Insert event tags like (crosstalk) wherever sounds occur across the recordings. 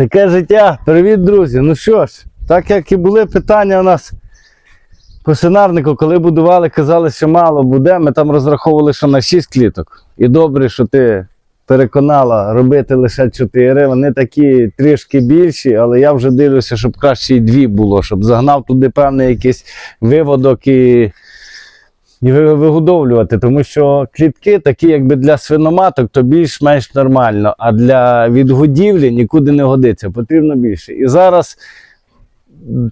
Таке життя. Привіт, друзі. Ну що ж, так як і були питання у нас по свинарнику, коли будували, казали, що мало буде. Ми там розраховували, що на 6 кліток. І добре, що ти переконала робити лише 4. Вони такі трішки більші, але я вже дивлюся, щоб краще і дві було, щоб загнав туди певний якийсь виводок і. І вигодовлювати, тому що клітки такі, якби для свиноматок, то більш-менш нормально, а для відгодівлі нікуди не годиться, потрібно більше. І зараз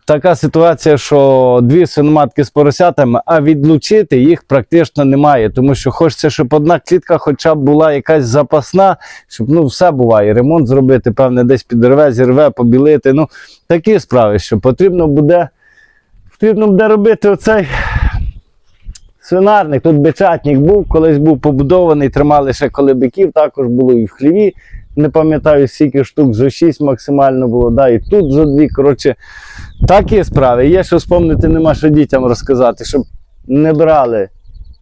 така ситуація, що дві свиноматки з поросятами, а відлучити їх практично немає, тому що хочеться, щоб одна клітка хоча б була якась запасна, щоб ну все буває. Ремонт зробити, певне, десь підрве, зірве, побілити. Ну, такі справи, що потрібно буде, потрібно буде робити оцей. Свинарник, тут бичатник був, колись був побудований, тримали ще коли биків, також було і в хліві. Не пам'ятаю, скільки штук, зо 6 максимально було, да, і тут зо дві. Коротше, такі справи. Є що спомнити, нема що дітям розказати, щоб не брали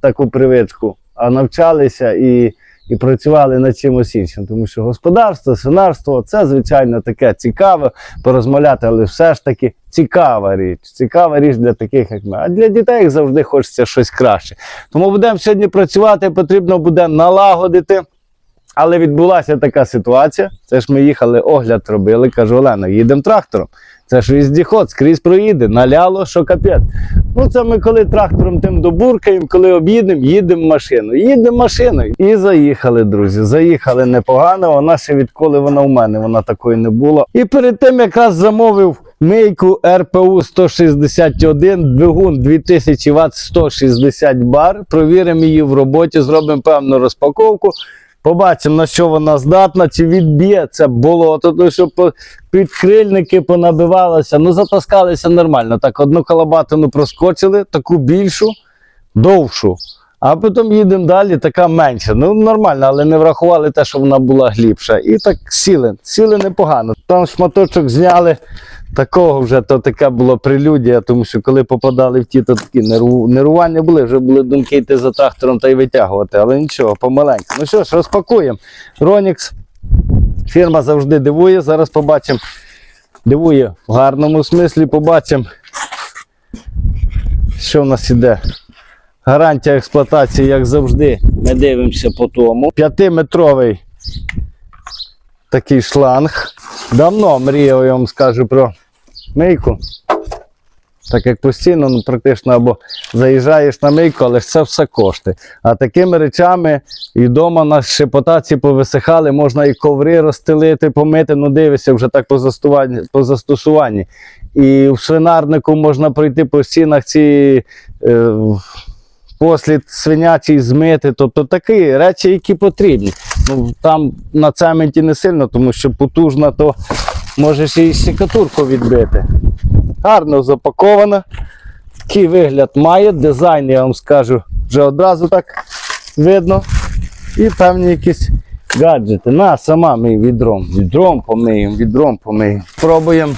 таку привичку, а навчалися і, і працювали над чимось іншим. Тому що господарство, свинарство це, звичайно, таке цікаве порозмовляти, але все ж таки цікава річ. Цікава річ для таких, як ми. А для дітей завжди хочеться щось краще. Тому будемо сьогодні працювати, потрібно буде налагодити. Але відбулася така ситуація. Це ж ми їхали, огляд робили. Кажу, Олена, їдемо трактором. Це ж віздіход, скрізь проїде, наляло, що капець. Ну, це ми коли трактором тим добуркаємо, коли об'їдемо, їдемо машиною. Їдемо машиною. І заїхали, друзі. Заїхали непогано. Вона ще відколи вона у мене, вона такої не була. І перед тим якраз замовив мийку РПУ 161, двигун 2000 Вт 160 бар. Провіримо її в роботі, зробимо певну розпаковку. Побачимо, на що вона здатна, чи відб'є це болото, то що підкрильники понабивалися, ну затаскалися нормально. Так, одну калабатину проскочили, таку більшу, довшу. А потім їдемо далі, така менша. Ну, нормально, але не врахували те, що вона була глибша. І так сіли. Сіли непогано. Там шматочок зняли. Такого вже то таке було прелюдія, тому що коли попадали в ті, то такі нерву, нервування були, вже були думки йти за трактором та й витягувати, але нічого, помаленьку. Ну що ж, розпакуємо. Ронікс. Фірма завжди дивує. Зараз побачимо. Дивує в гарному смислі, побачимо, що в нас іде. Гарантія експлуатації, як завжди, ми дивимося по тому. П'ятиметровий такий шланг. Давно мріяв, я вам скажу про мийку. Так як постійно, ну практично або заїжджаєш на мийку, але це все коштує. А такими речами і вдома на шепотаці повисихали, можна і коври розстелити, помити, ну дивишся вже так по, по застосуванні. І в свинарнику можна пройти по стінах ці е, послід свинячий змити. Тобто такі речі, які потрібні. Ну, там на цементі не сильно, тому що потужна, то можеш і щекатурку відбити. Гарно запакована. Такий вигляд має. Дизайн, я вам скажу, вже одразу так видно. І певні якісь гаджети. На, сама мий відром. Відром помиємо, відром помиємо. Спробуємо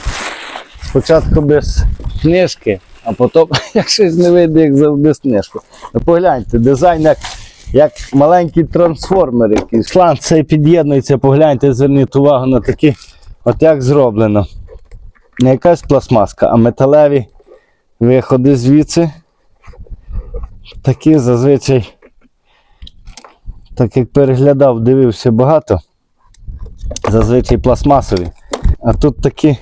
спочатку без книжки, а потім, (laughs) як щось не вийде, як завжди з книжку. Ну, погляньте, дизайн як, як маленький трансформер якийсь. Шланг цей під'єднується, погляньте, зверніть увагу на такі, от як зроблено. Не якась пластмаска, а металеві виходи звідси. Такі зазвичай, так як переглядав, дивився багато, зазвичай пластмасові. А тут такі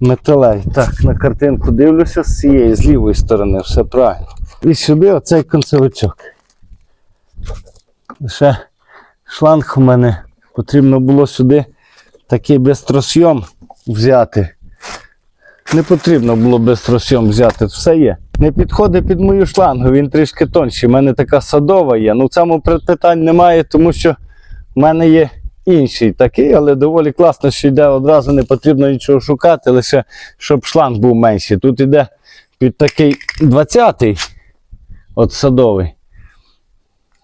металеві. Так, на картинку дивлюся з цієї, з лівої сторони, все правильно. І сюди оцей концевичок. Ще шланг у мене потрібно було сюди такий безтросйом взяти. Не потрібно було безтросйом взяти, все є. Не підходить під мою шлангу, він трішки тонший. У мене така садова є. Ну в цьому питань немає, тому що в мене є інший такий, але доволі класно, що йде одразу, не потрібно нічого шукати, лише щоб шланг був менший. Тут йде під такий 20-й, от садовий.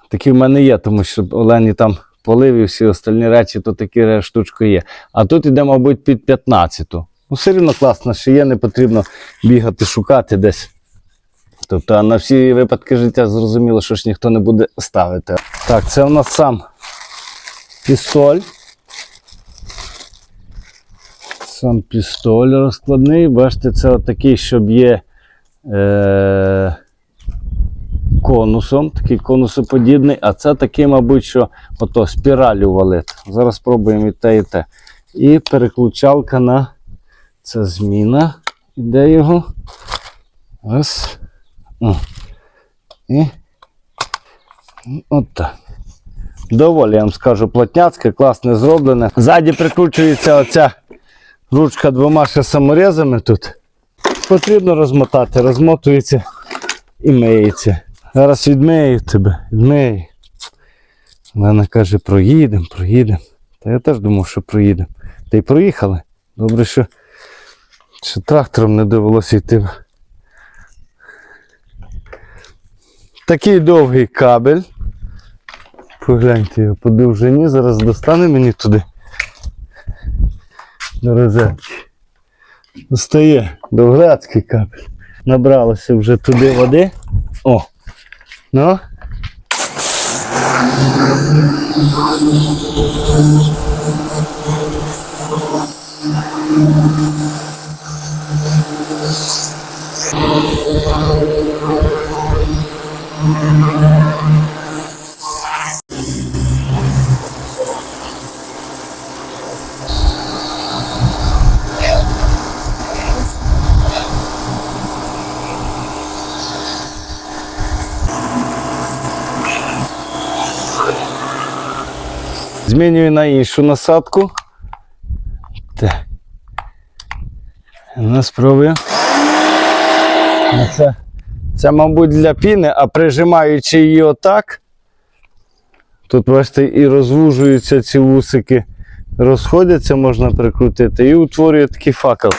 Такий в мене є, тому що Олені там полив і всі остальні речі, то такі штучки є. А тут йде, мабуть, під 15-ту. Ну, все рівно класно, що є, не потрібно бігати, шукати десь. Тобто, на всі випадки життя зрозуміло, що ж ніхто не буде ставити. Так, це у нас сам пістоль. Сам пістоль розкладний. Бачите, це отакий, щоб є е, конусом, такий конусоподібний, а це такий, мабуть, що ото спіралю валить. Зараз спробуємо і те, і те. І переключалка на це зміна. Іде його. Раз. О. І. От так. Доволі, я вам скажу, плотняцьке, класне зроблене. Ззаді прикручується оця ручка двома ще саморезами тут. Потрібно розмотати, розмотується і миється. Зараз відмию тебе, відмию. Вона каже, проїдемо, проїдемо. Та я теж думав, що проїдемо. Та й проїхали. Добре, що, що трактором не довелося йти. Такий довгий кабель. Погляньте його по довжині, зараз достане мені туди. До розетки. Достає довградський кабель. Набралося вже туди води. О! Ну. Змінюю на іншу насадку. Так. Ну, спробую. Ну, Це, це, мабуть, для піни, а прижимаючи її отак, тут, бачите, і розвужуються ці вусики, розходяться, можна прикрутити, і утворює такий факел.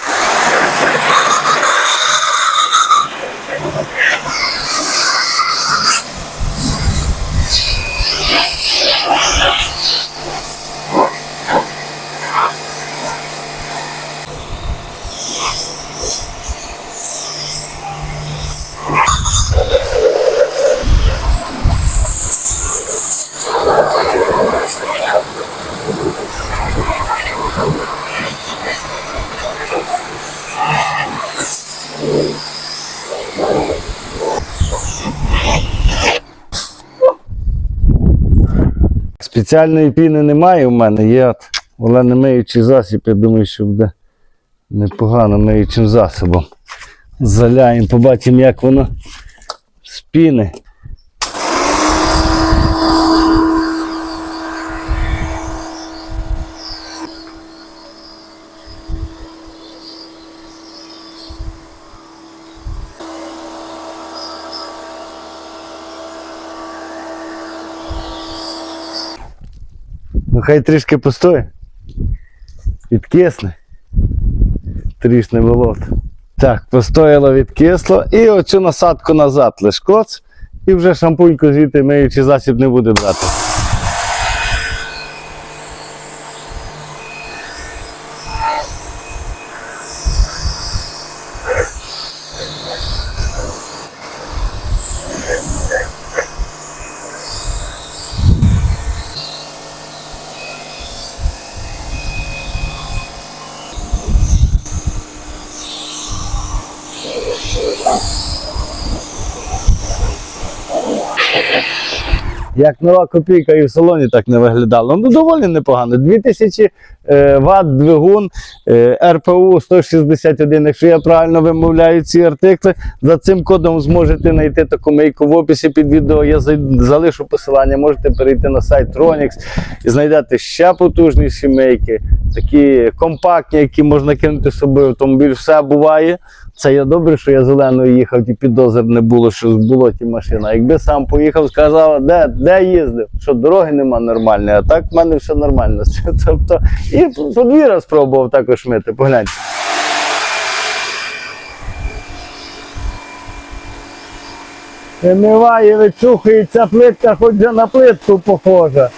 Спеціальної піни немає у мене, є от, але не миючий засіб, я думаю, що буде непогано миючим засобом. Заляємо, побачимо, як воно з піни. Ну хай трішки постоє. Відкисне. Трішне болото. Так, постояло, відкисло. І оцю насадку назад лиш коц. І вже шампуньку звідти миючий засіб не буде брати. Як нова копійка і в салоні так не виглядало. Ну, доволі непогано. 2000 е, Вт двигун, е, РПУ 161. Якщо я правильно вимовляю ці артикли, за цим кодом зможете знайти таку мейку в описі під відео. Я залишу посилання, можете перейти на сайт Tronix і знайдете ще потужніші мейки, такі компактні, які можна кинути з собою автомобіль. Все буває. Це я добре, що я зеленою їхав, і підозр не було, що в болоті машина. Якби сам поїхав, сказав, де, де їздив, що дороги нема нормальної, а так в мене все нормально. (laughs) Тобто, і подвір'я спробував також мити. Погляньте. Вимиває, вичухується плитка, хоч на плитку похожа.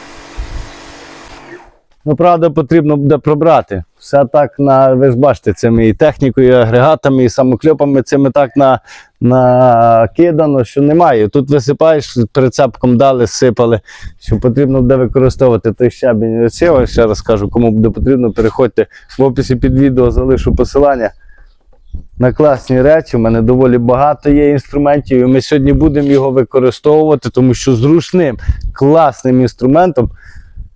Ну, правда, потрібно буде пробрати. Все так на, ви ж бачите, цими і технікою, і агрегатами, і самокльопами, цими так на, накидано, що немає. Тут висипаєш, прицепком дали, сипали, що потрібно буде використовувати той щебінь. Ось ще раз кажу, кому буде потрібно, переходьте в описі під відео, залишу посилання на класні речі. У мене доволі багато є інструментів, і ми сьогодні будемо його використовувати, тому що зручним, класним інструментом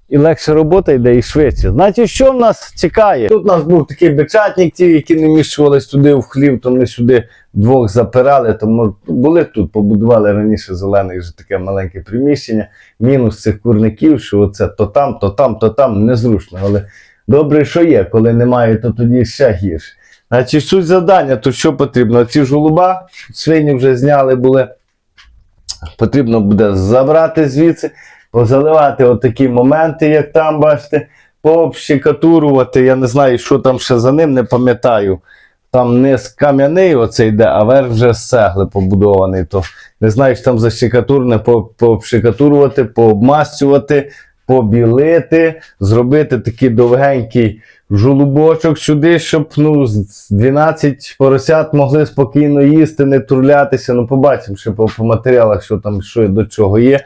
і легше робота йде і швидше. Значить, що в нас чекає? Тут у нас був такий бичатник, ті, які не вміщувались туди в хлів, то ми сюди двох запирали. Тому були тут, побудували раніше зелене вже таке маленьке приміщення. Мінус цих курників, що оце то там, то там, то там незручно. Але добре, що є, коли немає, то тоді ще гірше. Значить, суть завдання, то що потрібно? Ці жолуба, свині вже зняли були. Потрібно буде забрати звідси, позаливати отакі моменти, як там, бачите, пообщикатурувати. Я не знаю, що там ще за ним, не пам'ятаю. Там не кам'яний оце йде, а верх вже з цегли побудований. То не знаю, що там за щекатурне по- пообщикатурувати, пообмастювати, побілити, зробити такий довгенький жолубочок сюди, щоб ну, з 12 поросят могли спокійно їсти, не турлятися. Ну, побачимо ще по, по матеріалах, що там що до чого є.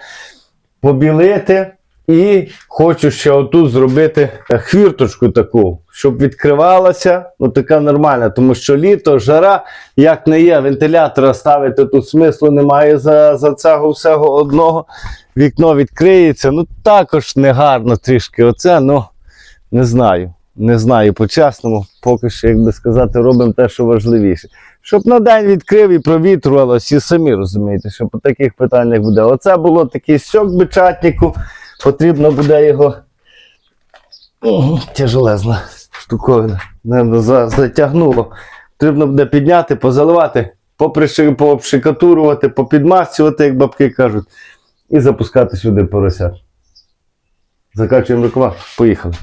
Побілити. І хочу ще отут зробити хвірточку таку, щоб відкривалася, ну така нормальна, тому що літо, жара, як не є, вентилятора ставити тут смислу немає за, за цього всього одного. Вікно відкриється. Ну також негарно трішки. Оце, ну не знаю. Не знаю по-чесному, поки що, як би сказати, робимо те, що важливіше. Щоб на день відкрив і провітрювалося, і самі розумієте, що по таких питаннях буде. Оце було такий сьок бичатнику, потрібно буде його. Тяжелезна штуковина. За- затягнуло. Потрібно буде підняти, позаливати, пообшикатурувати, попідмастювати, як бабки кажуть, і запускати сюди поросят. Закачуємо рукава, поїхали.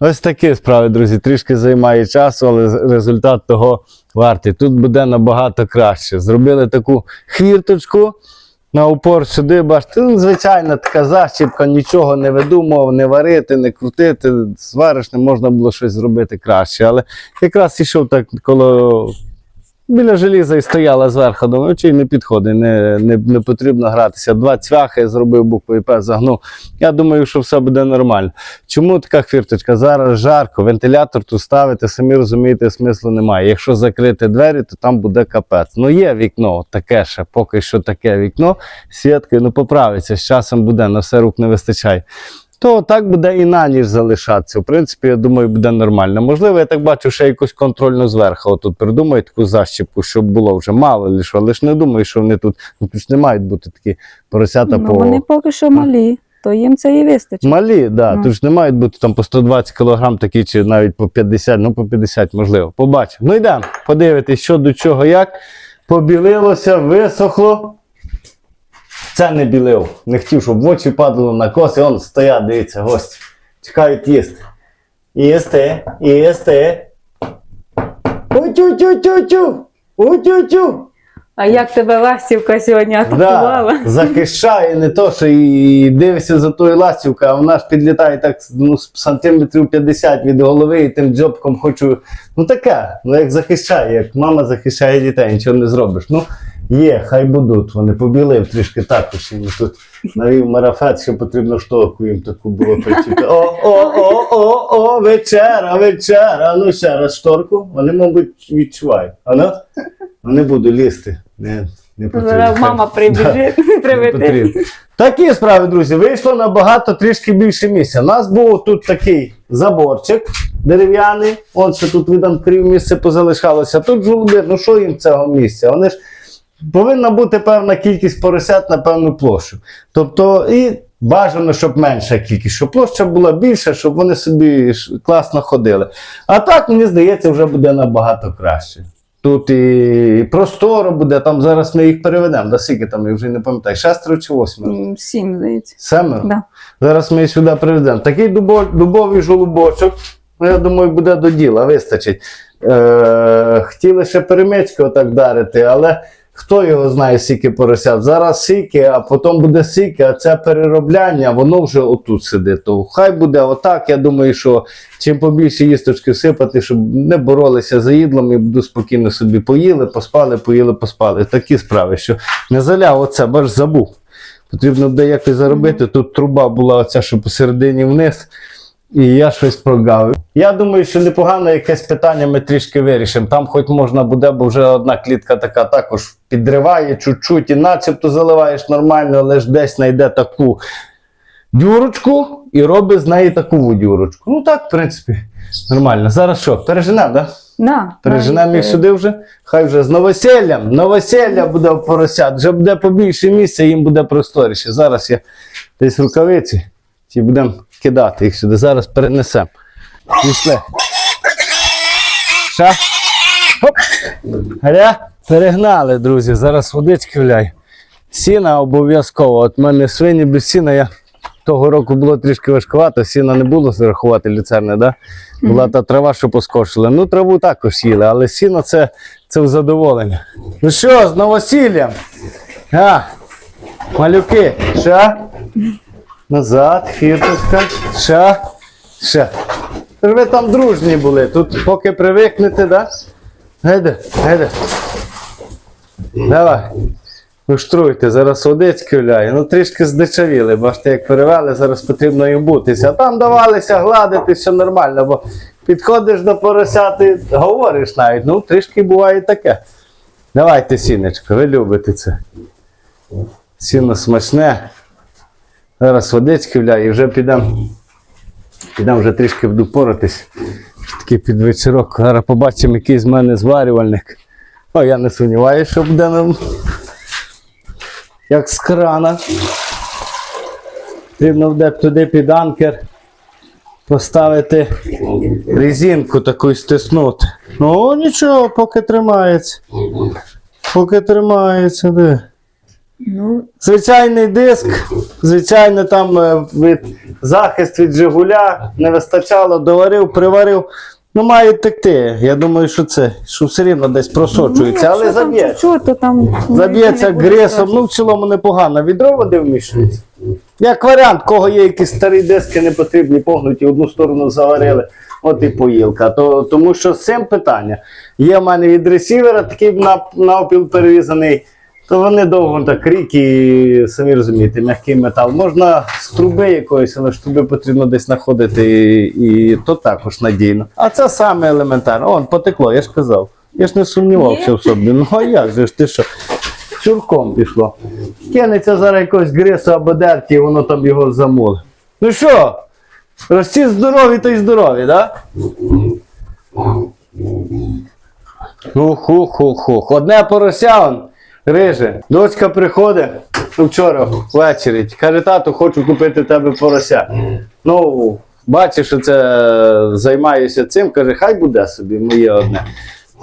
Ось такі справи, друзі. Трішки займає часу, але результат того вартий. Тут буде набагато краще. Зробили таку хвірточку на упор сюди, бачите, ну, звичайна така защіпка, нічого не видумував, не варити, не крутити. Звариш, не можна було щось зробити краще. Але якраз ішов так коло біля желіза і стояла зверху. Думаю, чи не підходить, не, не, не потрібно гратися. Два цвяхи зробив буквою П, загнув. Я думаю, що все буде нормально. Чому така хвірточка? Зараз жарко, вентилятор тут ставити, самі розумієте, смислу немає. Якщо закрити двері, то там буде капець. Ну є вікно, таке ще, поки що таке вікно, сіткою, ну поправиться, з часом буде, на все рук не вистачає. То так буде і на ніч залишатися. В принципі, я думаю, буде нормально. Можливо, я так бачу, ще якусь контрольну зверху. Отут придумають таку защіпку, щоб було вже мало ли що. Але ж не думаю, що вони тут, ну тут ж не мають бути такі поросята Ну, по. вони поки що малі, то їм це і вистачить. Малі, да. Ну. Тут ж не мають бути там по 120 кг такі, чи навіть по 50, ну по 50 можливо. Побачимо. Ну йдемо, подивитись, що до чого, як. Побілилося, висохло. Це не білив. Не хотів, щоб в очі падало на коси. Он стоять, дивіться, гості. Чекають їсти. Їсти, їсти. Утю-тю-тю-тю. Утю-тю. А як тебе ластівка сьогодні атакувала? Да, захищає не то, що і дивишся за тою ластівкою, а вона ж підлітає так ну, сантиметрів 50 від голови і тим дзьобком хочу. Ну таке, ну як захищає, як мама захищає дітей, нічого не зробиш. Ну, є, хай будуть. Вони побілив трішки також. Тут навів марафет, що потрібно шторку їм таку було причити. О, о, о, о, о, вечера, вечера. Ну ще раз шторку. Вони, мабуть, відчувають. А ну? Ну, не лізти. Не, не потрібно. Мама прибіжить, приведе. Такі справи, друзі, вийшло набагато трішки більше місця. У нас був тут такий заборчик дерев'яний. От що тут видам крів місце позалишалося. Тут жолуди, ну що їм цього місця? Вони ж повинна бути певна кількість поросят на певну площу. Тобто, і бажано, щоб менша кількість, щоб площа була більша, щоб вони собі класно ходили. А так, мені здається, вже буде набагато краще. Тут і просторо буде, там зараз ми їх переведемо. Да скільки там, я вже не пам'ятаю, шестеро чи восьмеро? Сім, здається. Семеро? Да. Зараз ми їх сюди приведемо. Такий дубо, дубовий жолубочок, ну, я думаю, буде до діла, вистачить. Е, хотіли ще перемички отак дарити, але хто його знає, скільки поросят. Зараз сіки, а потім буде сіки, а це переробляння, воно вже отут сидить. То хай буде отак. Я думаю, що чим побільше їсточки сипати, щоб не боролися за їдлом і буду спокійно собі поїли, поспали, поїли, поспали. Такі справи, що не заляв оце, бач, забув. Потрібно буде якось заробити. Тут труба була оця, що посередині вниз. І я щось прогавив. Я думаю, що непогано якесь питання ми трішки вирішимо. Там хоч можна буде, бо вже одна клітка така також підриває чуть-чуть і начебто заливаєш нормально, але ж десь знайде таку дюрочку і робить з неї таку дюрочку. Ну так, в принципі, нормально. Зараз що, переженемо, так? Да? Переженемо їх сюди вже. Хай вже з новоселлям. Новоселля буде поросят. Вже буде побільше місця, їм буде просторіше. Зараз я десь рукавиці і будемо кидати їх сюди. Зараз перенесемо. Пішли. Ша. Хоп. Гаря. Перегнали, друзі. Зараз водички вляй. Сіна обов'язково. От в мене свині без сіна я. Того року було трішки важкувато, сіна не було зарахувати люцерне, да? була та трава, що поскошила. Ну, траву також їли, але сіно це, це в задоволення. Ну що, з новосіллям? А, малюки, ша? Назад, хірточка, ша, ша. Тож Ви там дружні були, тут поки привикнете, да? Гайде, гайде. Давай. Уштруйте, зараз водички вляє. Ну трішки здичавіли, бачите, як перевели, зараз потрібно їм бутися. Там давалися гладити, все нормально, бо підходиш до поросяти, говориш навіть, ну трішки буває таке. Давайте, сінечко, ви любите це. Сіно смачне. Зараз водички вляє і вже підемо. Підемо вже трішки буду поратись. Такий підвечірок. Зараз побачимо, який з мене зварювальник. О, я не сумніваюся, що буде нам як з крана. Потрібно буде туди під анкер поставити резинку таку стиснути. Ну нічого, поки тримається. Поки тримається, де. Ну, Звичайний диск, звичайно, там е, від, захист від Жигуля не вистачало, доварив, приварив. Ну, має текти. Я думаю, що це, що все рівно десь просочується, але якщо там заб'ється. Заб'ється страшно. ну в цілому непогано. Відро води вмішується. Як варіант, кого є якісь старі диски не потрібні, погнуті, одну сторону заварили, от і поїлка. То, тому що з цим питання. Є в мене від ресівера такий на, навпіл перерізаний, то вони довго так рік і самі розумієте, м'який метал. Можна з труби якоїсь, але ж труби потрібно десь знаходити, і, і то також надійно. А це саме елементарно. Он потекло, я ж казав. Я ж не сумнівався в собі. Ну а як же ж ти що? Чурком пішло. Кинеться зараз якогось грису або дерті, і воно там його замуле. Ну що? Рості здорові, то й здорові, так? Хух-хух-хух-хух. Одне порося он, риже. Дочка приходить вчора ввечері. Каже, тату, хочу купити тебе порося. Ну, бачиш, що це займаюся цим, каже, хай буде собі, моє одне.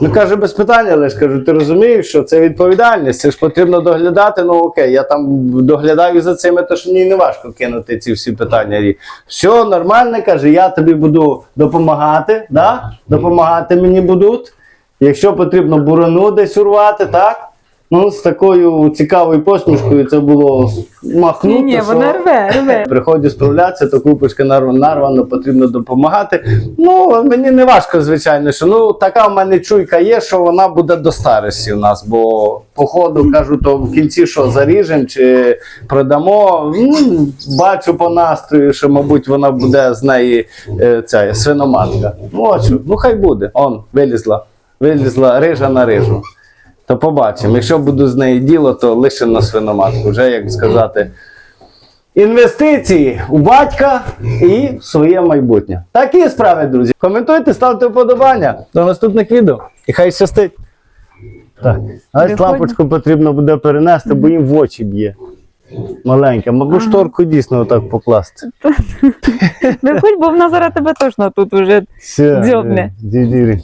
Ну каже, без питання, але ж кажу, ти розумієш, що це відповідальність, це ж потрібно доглядати. Ну окей, я там доглядаю за цими, то ж мені не важко кинути ці всі питання. Все нормально, каже, я тобі буду допомагати, да? допомагати мені будуть. Якщо потрібно бурану десь урвати, так? Ну, з такою цікавою посмішкою це було махнути. Ні, ні, вона рве, рве. Приходять справлятися, то купочка нар- нарвано потрібно допомагати. Ну, мені не важко, звичайно, що ну така в мене чуйка є, що вона буде до старості у нас, бо по ходу кажу, то в кінці що заріжемо чи продамо. Ну, бачу по настрою, що, мабуть, вона буде з неї е, ця свиноматка. Ну, ну хай буде. Он вилізла, вилізла рижа на рижу. То побачимо. Якщо буде з неї діло, то лише на свиноматку. Вже як сказати. Інвестиції у батька і в своє майбутнє. Такі справи, друзі. Коментуйте, ставте вподобання. До наступних відео. І хай щастить. Так, ось лампочку потрібно буде перенести, бо їм в очі б'є. Маленька, мабуть, шторку дійсно отак покласти. Не (laughs) хоч, бо вона зараз тебе точно тут уже Дзьобне. е, дідірі.